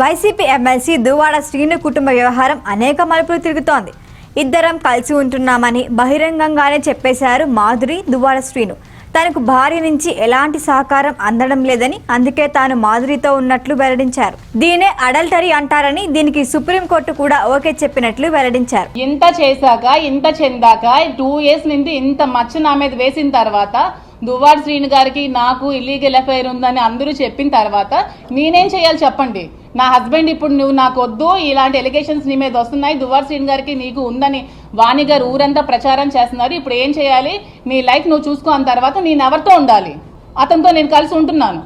YCP MLC Duvvada Srinu కుటుంబ వ్యవహారం అనేక మలుపులు తిరుగుతోంది. ఇద్దరం కలిసి ఉంటున్నామని బహిరంగంగానే చెప్పేశారు మాధురి దువాడ శ్రీను. తనకు భార్య నుంచి ఎలాంటి సహకారం అందడం లేదని అందుకే తాను మాధురితో ఉన్నట్లు వెల్లడించారు. దీనే అడల్టరీ అంటారని దీనికి సుప్రీంకోర్టు కూడా ఓకే చెప్పినట్లు వెల్లడించారు. ఇంత చేశాక ఇంత చెందాక టూ ఇయర్స్ నుండి ఇంత మచ్చ నా మీద వేసిన తర్వాత దువ్వాడ్ శ్రీను గారికి నాకు ఇల్లీగల్ ఎఫ్ఐఆర్ ఉందని అందరూ చెప్పిన తర్వాత నేనేం చేయాలి చెప్పండి? నా హస్బెండ్ ఇప్పుడు నువ్వు నాకు వద్దు ఇలాంటి ఎలిగేషన్స్ నీ మీద వస్తున్నాయి దువ్వార్ శ్రీను గారికి నీకు ఉందని వాణి గారు ఊరంతా ప్రచారం చేస్తున్నారు. ఇప్పుడు ఏం చేయాలి? నీ లైఫ్ నువ్వు చూసుకున్న తర్వాత నేను ఎవరితో ఉండాలి? అతనితో నేను కలిసి ఉంటున్నాను.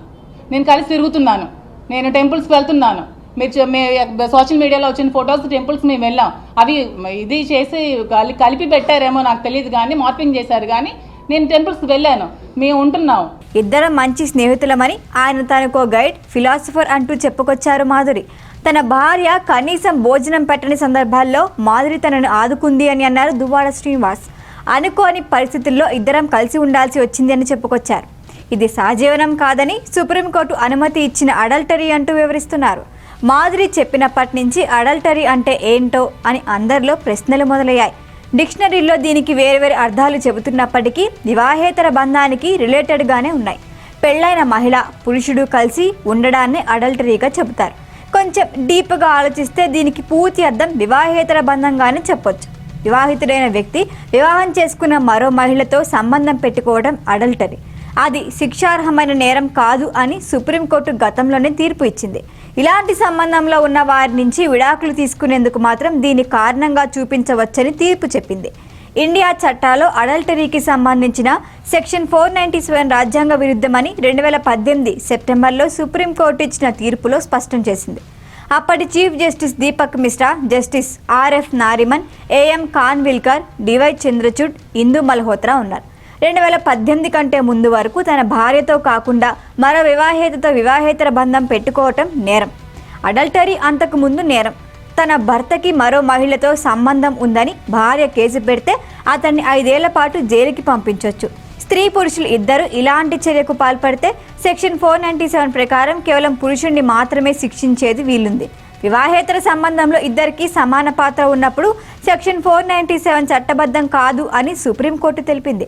నేను కలిసి తిరుగుతున్నాను. నేను టెంపుల్స్కి వెళ్తున్నాను. మీరు మీ సోషల్ మీడియాలో వచ్చిన ఫొటోస్ టెంపుల్స్ మేము వెళ్ళాం. అవి ఇది చేసి కలి- కలిపి పెట్టారేమో నాకు తెలియదు కానీ మార్పింగ్ చేశారు కానీ నేను టెంపుల్స్కి వెళ్ళాను. మేము ఉంటున్నాం. ఇద్దరం మంచి స్నేహితులమని ఆయన తనకో గైడ్ ఫిలాసఫర్ అంటూ చెప్పుకొచ్చారు మాధురి. తన భార్య కనీసం భోజనం పెట్టని సందర్భాల్లో మాధురి తనను ఆదుకుంది అని అన్నారు దువ్వాడ శ్రీనివాస్. అనుకోని పరిస్థితుల్లో ఇద్దరం కలిసి ఉండాల్సి వచ్చింది అని చెప్పుకొచ్చారు. ఇది సహజీవనం కాదని సుప్రీంకోర్టు అనుమతి ఇచ్చిన అడల్టరీ అంటూ వివరిస్తున్నారు. మాధురి చెప్పినప్పటి నుంచి అడల్టరీ అంటే ఏంటో అని అందరిలో ప్రశ్నలు మొదలయ్యాయి. డిక్షనరీలో దీనికి వేర్వేరు అర్థాలు చెబుతున్నప్పటికీ వివాహేతర బంధానికి రిలేటెడ్గానే ఉన్నాయి. పెళ్ళైన మహిళ పురుషుడు కలిసి ఉండడాన్ని అడల్టరీగా చెబుతారు. కొంచెం డీప్గా ఆలోచిస్తే దీనికి పూర్తి అర్థం వివాహేతర బంధంగానే చెప్పొచ్చు. వివాహితుడైన వ్యక్తి వివాహం చేసుకున్న మరో మహిళతో సంబంధం పెట్టుకోవడం అడల్టరీ అది శిక్షార్హమైన నేరం కాదు అని సుప్రీంకోర్టు గతంలోనే తీర్పు ఇచ్చింది. ఇలాంటి సంబంధంలో ఉన్న వారి నుంచి విడాకులు తీసుకునేందుకు మాత్రం దీని కారణంగా చూపించవచ్చని తీర్పు చెప్పింది. ఇండియా చట్టాలో అడల్టరీకి సంబంధించిన సెక్షన్ ఫోర్ నైంటీ సెవెన్ రాజ్యాంగ విరుద్ధమని రెండు వేల పద్దెనిమిది సెప్టెంబర్లో సుప్రీంకోర్టు ఇచ్చిన తీర్పులో స్పష్టం చేసింది. అప్పటి chief justice Deepak Mishra justice RF Nariman AM Khanwilkar DY Chandrachud Indu Malhotra ఉన్నారు. రెండు వేల పద్దెనిమిది కంటే ముందు వరకు తన భార్యతో కాకుండా మరో వివాహేతతో వివాహేతర బంధం పెట్టుకోవటం నేరం. అడల్టరీ అంతకు ముందు నేరం. తన భర్తకి మరో మహిళతో సంబంధం ఉందని భార్య కేసు పెడితే అతన్ని ఐదేళ్ళ పాటు జైలుకి పంపించవచ్చు స్త్రీ పురుషులు ఇద్దరు ఇలాంటి చర్యకు పాల్పడితే సెక్షన్ ఫోర్ నైంటీ సెవెన్ ప్రకారం కేవలం పురుషుణ్ణి మాత్రమే శిక్షించేది వీలుంది వివాహేతర సంబంధంలో ఇద్దరికీ సమాన పాత్ర ఉన్నప్పుడు సెక్షన్ ఫోర్ నైంటీ సెవెన్ చట్టబద్ధం కాదు అని సుప్రీంకోర్టు తెలిపింది.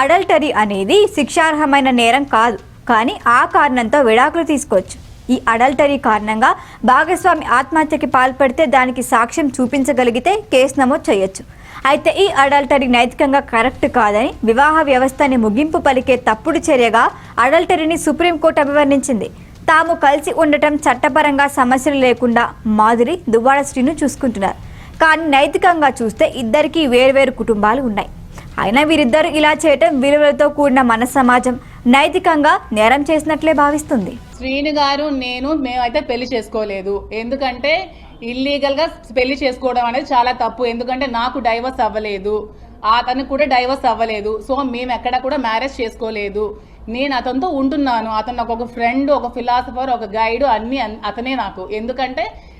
అడల్టరీ అనేది శిక్షార్హమైన నేరం కాదు కానీ ఆ కారణంతో విడాకులు తీసుకోవచ్చు. ఈ అడల్టరీ కారణంగా భాగస్వామి ఆత్మహత్యకి పాల్పడితే దానికి సాక్ష్యం చూపించగలిగితే కేసు నమోదు చేయొచ్చు. అయితే ఈ అడల్టరీ నైతికంగా కరెక్ట్ కాదని వివాహ వ్యవస్థని ముగింపు పలికే తప్పుడు చర్యగా అడల్టరీని సుప్రీంకోర్టు అభివర్ణించింది. తాము కలిసి ఉండటం చట్టపరంగా సమస్యలు లేకుండా మాధురి దువ్వాడ శ్రీను చూసుకుంటున్నారు. కానీ నైతికంగా చూస్తే ఇద్దరికీ వేర్వేరు కుటుంబాలు ఉన్నాయి. అయినా వీరిద్దరు ఇలా చేయటం విలువలతో కూడిన మన సమాజం నైతికంగా నేరం చేసినట్లే భావిస్తుంది. శ్రీను గారు నేను మేమైతే పెళ్ళి చేసుకోలేదు. ఎందుకంటే ఇల్లీగల్గా పెళ్ళి చేసుకోవడం అనేది చాలా తప్పు. ఎందుకంటే నాకు డైవర్స్ అవ్వలేదు. అతనికి కూడా డైవర్స్ అవ్వలేదు. సో మేము ఎక్కడ కూడా మ్యారేజ్ చేసుకోలేదు. నేను అతనితో ఉంటున్నాను. అతను ఒక ఫ్రెండ్ ఒక ఫిలాసఫర్ ఒక గైడ్ అన్ని అతనే నాకు. ఎందుకంటే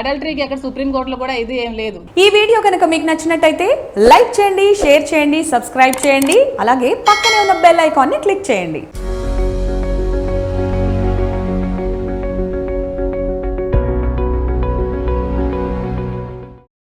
అడల్టరీకి ఎక్కడ సుప్రీంకోర్టులో కూడా ఇది ఏం లేదు. ఈ వీడియో కనుక మీకు నచ్చినట్టయితే లైక్ చేయండి షేర్ చేయండి సబ్స్క్రైబ్ చేయండి అలాగే పక్కనే ఉన్న బెల్ ఐకాన్ని క్లిక్ చేయండి.